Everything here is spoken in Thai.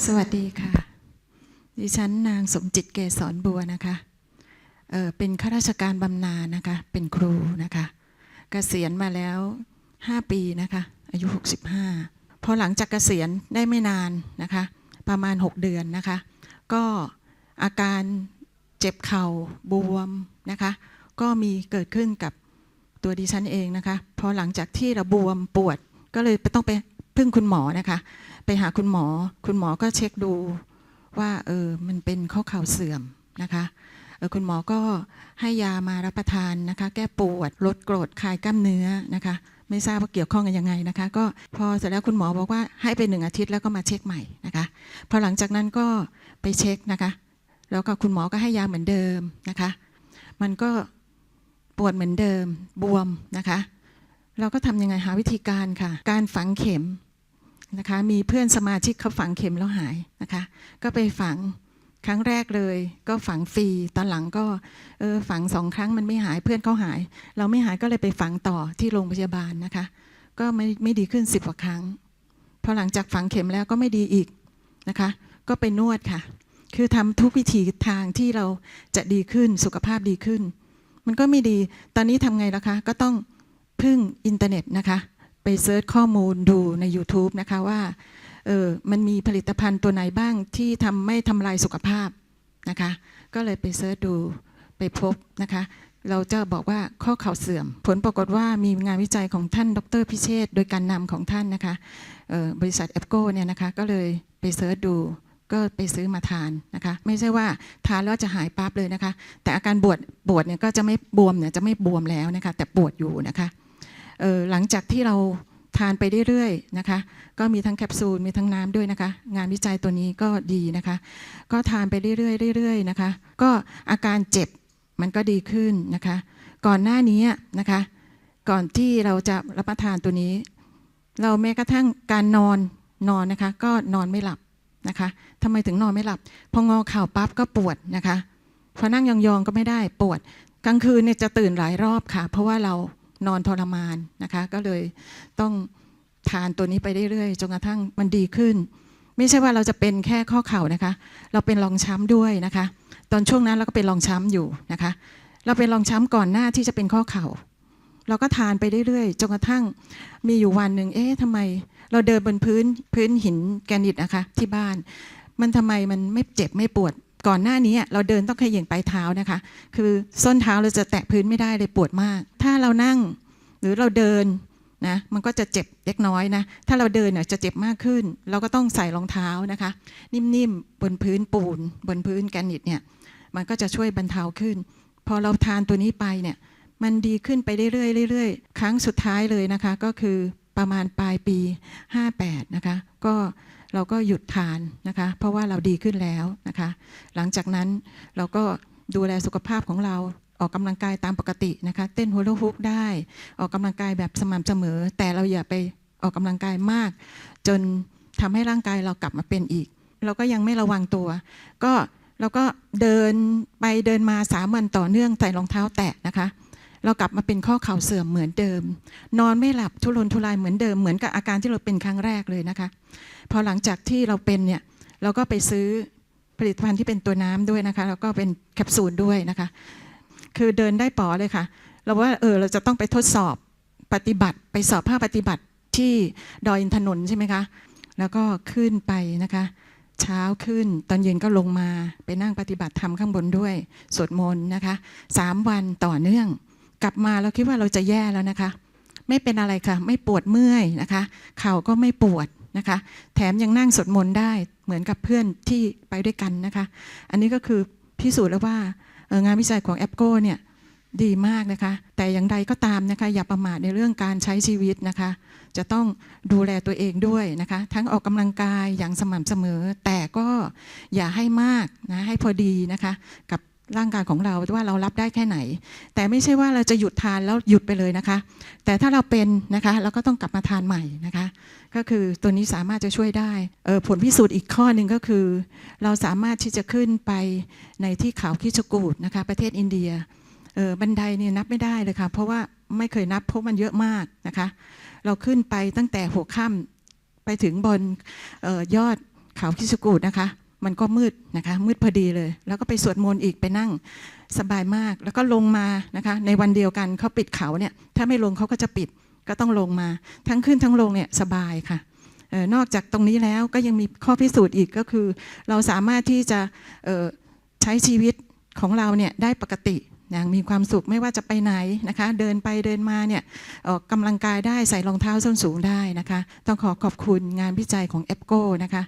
สวัสดีค่ะ ดิฉันนางสมจิตเกษรบัวนะคะเเป็นข้าราชการบำนาญนะคะ เป็นครูนะคะเกษียณมาแล้ว 5 ปีนะคะ อายุ 65 พอหลังจากเกษียณได้ไม่นานนะคะ ประมาณ 6 เดือนนะคะ ก็อาการเจ็บเข่าบวมนะคะ ก็มีเกิดขึ้นกับตัวดิฉันเองนะคะ พอหลังจากที่เราบวมปวดก็เลยต้องไป พึ่งคุณหมอนะคะ ไปหาคุณหมอ คุณหมอก็เช็คดูว่าเออมันเป็นข้อเข่าเสื่อมนะคะออคุณหมอก็ให้ยามารับประทานนะคะ แก้ปวดลดกรดคลายกล้ามเนื้อนะคะ ไม่ทราบว่าเกี่ยวข้องกันยังไงนะคะ ก็พอเสร็จแล้วคุณหมอบอกว่าให้ไปหนึ่งอาทิตย์แล้วก็มาเช็คใหม่นะคะพอหลังจากนั้นก็ไปเช็คนะคะ แล้วก็คุณหมอก็ให้ยาเหมือนเดิมนะคะ มันก็ปวดเหมือนเดิมบวมนะคะ เราก็ทำยังไงหาวิธีการค่ะ การฝังเข็ม นะคะมีเพื่อนสมาชิกเขาฝังเข็มแล้วหายนะคะก็ไปฝังครั้งแรกเลย ก็ฝังฟรีตอนหลังก็เออฝังสองครั้งมันไม่หายเพื่อนเขาหาย เราไม่หายก็เลยไปฝังต่อที่โรงพยาบาลนะคะ ก็ไม่ไม่ดีขึ้นสิบกว่าครั้งพอหลังจากฝังเข็มแล้วก็ไม่ดีอีกนะคะ ก็ไปนวดค่ะ คือทำทุกวิธีทางที่เราจะดีขึ้นสุขภาพดีขึ้น มันก็ไม่ดีตอนนี้ทำไงล่ะคะ ก็ต้องพึ่งอินเทอร์เน็ตนะคะ ไปเซิร์ชข้อมูลดูใน YouTube นะคะว่าเออมันมีผลิตภัณฑ์ตัวไหนบ้างที่ทำไม่ทำลายสุขภาพนะคะ ก็เลยไปเซิร์ชดูไปพบนะคะ เราจะบอกว่าข้อเข่าเสื่อม ผลปรากฏว่ามีงานวิจัยของท่านดรพิเชษโดยการนำของท่านนะคะออบริษัทเอฟโกเนี่ยนะคะก็เลยไปเซิร์ชดูก็ไปซื้อมาทานนะคะ ไม่ใช่ว่าทานแล้วจะหายปั๊บเลยนะคะ แต่อาการปวดปวดเนี่ยก็จะไม่บวมเนี่ยจะไม่บวมแล้วนะคะ แต่ปวดอยู่นะคะ หลังจากที่เราทานไปเรื่อยๆนะคะ ก็มีทั้งแคปซูลมีทั้งน้ำด้วยนะคะ งานวิจัยตัวนี้ก็ดีนะคะ ก็ทานไปเรื่อยๆเรื่อยๆนะคะ ก็อาการเจ็บมันก็ดีขึ้นนะคะ ก่อนหน้านี้นะคะ ก่อนที่เราจะรับประทานตัวนี้ เราแม้กระทั่งการนอนนอนนะคะ ก็นอนไม่หลับนะคะทำไมถึงนอนไม่หลับ พองอเข่าปั๊บก็ปวดนะคะ พอนั่งยองๆก็ไม่ได้ปวด กลางคืนเนี่ยจะตื่นหลายรอบค่ะ เพราะว่าเรา นอนทรมานนะคะ ก็เลยต้องทานตัวนี้ไปเรื่อยๆจนกระทั่งมันดีขึ้น ไม่ใช่ว่าเราจะเป็นแค่ข้อเข่านะคะ เราเป็นรองช้ำด้วยนะคะ ตอนช่วงนั้นเราก็เป็นรองช้ำอยู่นะคะ เราเป็นรองช้ำก่อนหน้าที่จะเป็นข้อเข่า เราก็ทานไปเรื่อยๆจนกระทั่งมีอยู่วันหนึ่งเอ๊ะทำไม เราเดินบนพื้นพื้นหินแกรนิตนะคะที่บ้าน มันทำไมมันไม่เจ็บไม่ปวด ก่อนหน้านี้เราเดินต้องขย่งปลายเท้านะคะ คือส้นเท้าเราจะแตะพื้นไม่ได้เลยปวดมาก ถ้าเรานั่งหรือเราเดินนะมันก็จะเจ็บเล็กน้อยนะ ถ้าเราเดินเนี่ยจะเจ็บมากขึ้น เราก็ต้องใส่รองเท้านะคะ นิ่มๆ บนพื้นปูน บนพื้นแกรนิตเนี่ยมันก็จะช่วยบรรเทาขึ้น พอเราทานตัวนี้ไปเนี่ยมันดีขึ้นไปเรื่อยๆเรื่อยๆ ครั้งสุดท้ายเลยนะคะ ก็คือประมาณปลายปี 58 นะคะ ก็ เราก็หยุดทานนะคะ เพราะว่าเราดีขึ้นแล้วนะคะ หลังจากนั้นเราก็ดูแลสุขภาพของเราออกกำลังกายตามปกตินะคะ เต้นฮูลาฮูปได้ ออกกำลังกายแบบสม่ำเสมอ แต่เราอย่าไปออกกำลังกายมาก จนทำให้ร่างกายเรากลับมาเป็นอีก เราก็ยังไม่ระวังตัว ก็เราก็เดินไปเดินมาสามวันต่อเนื่องใส่รองเท้าแตะนะคะ เรากลับมาเป็นข้อเข่าเสื่อมเหมือนเดิม นอนไม่หลับทุรนทุรายเหมือนเดิมเหมือนกับอาการที่เราเป็นครั้งแรกเลยนะคะ พอหลังจากที่เราเป็นเนี่ยเราก็ไปซื้อผลิตภัณฑ์ที่เป็นตัวน้ำด้วยนะคะแล้วก็เป็นแคปซูลด้วยนะคะ คือเดินได้ป๋อเลยค่ะ เราว่าเออเราจะต้องไปทดสอบปฏิบัติ ไปสอบภาคปฏิบัติที่ดอยอินทนนท์ใช่ไหมคะแล้วก็ขึ้นไปนะคะเช้าขึ้นตอนเย็นก็ลงมาไปนั่งปฏิบัติธรรมข้างบนด้วย สวดมนต์นะคะสามวันต่อเนื่อง กลับมาเราคิดว่าเราจะแย่แล้วนะคะ ไม่เป็นอะไรค่ะ ไม่ปวดเมื่อยนะคะ เข่าก็ไม่ปวดนะคะ แถมยังนั่งสวดมนต์ได้เหมือนกับเพื่อนที่ไปด้วยกันนะคะ อันนี้ก็คือพิสูจน์แล้วว่าเอองานวิจัยของแอปโกเนี่ยดีมากนะคะ แต่อย่างใดก็ตามนะคะ อย่าประมาทในเรื่องการใช้ชีวิตนะคะ จะต้องดูแลตัวเองด้วยนะคะ ทั้งออกกำลังกายอย่างสม่ำเสมอ แต่ก็อย่าให้มากนะให้พอดีนะคะ กับ ร่างกายของเราว่าเรารับได้แค่ไหน แต่ไม่ใช่ว่าเราจะหยุดทานแล้วหยุดไปเลยนะคะ แต่ถ้าเราเป็นนะคะเราก็ต้องกลับมาทานใหม่นะคะ ก็คือตัวนี้สามารถจะช่วยได้ออผลพิสูจน์อีกข้อหนึ่งก็คือ เราสามารถที่จะขึ้นไปในที่เขาคิชกูดนะคะประเทศอินเดียออบันไดเนี่ยนับไม่ได้เลยค่ะเพราะว่าไม่เคยนับเพราะมันเยอะมากนะคะ เราขึ้นไปตั้งแต่หัวค่ำไปถึงบนออยอดเขาพิชกูดนะคะ มันก็มืดนะคะมืดพอดีเลย แล้วก็ไปสวดมนต์อีกไปนั่งสบายมาก แล้วก็ลงมานะคะในวันเดียวกันเขาปิดเขาเนี่ยถ้าไม่ลงเขาก็จะปิดก็ต้องลงมา ทั้งขึ้นทั้งลงเนี่ยสบายค่ะออนอกจากตรงนี้แล้วก็ยังมีข้อพิสูจน์อีกก็คือ เราสามารถที่จะออใช้ชีวิตของเราเนี่ยได้ปกติอย่างมีความสุขไม่ว่าจะไปไหนนะคะ เดินไปเดินมาเนี่ยออกกำลังกายได้ใส่รองเท้าส้นสูงได้นะคะ ต้องขอขอบคุณงานวิจัยของเอฟโกนะคะ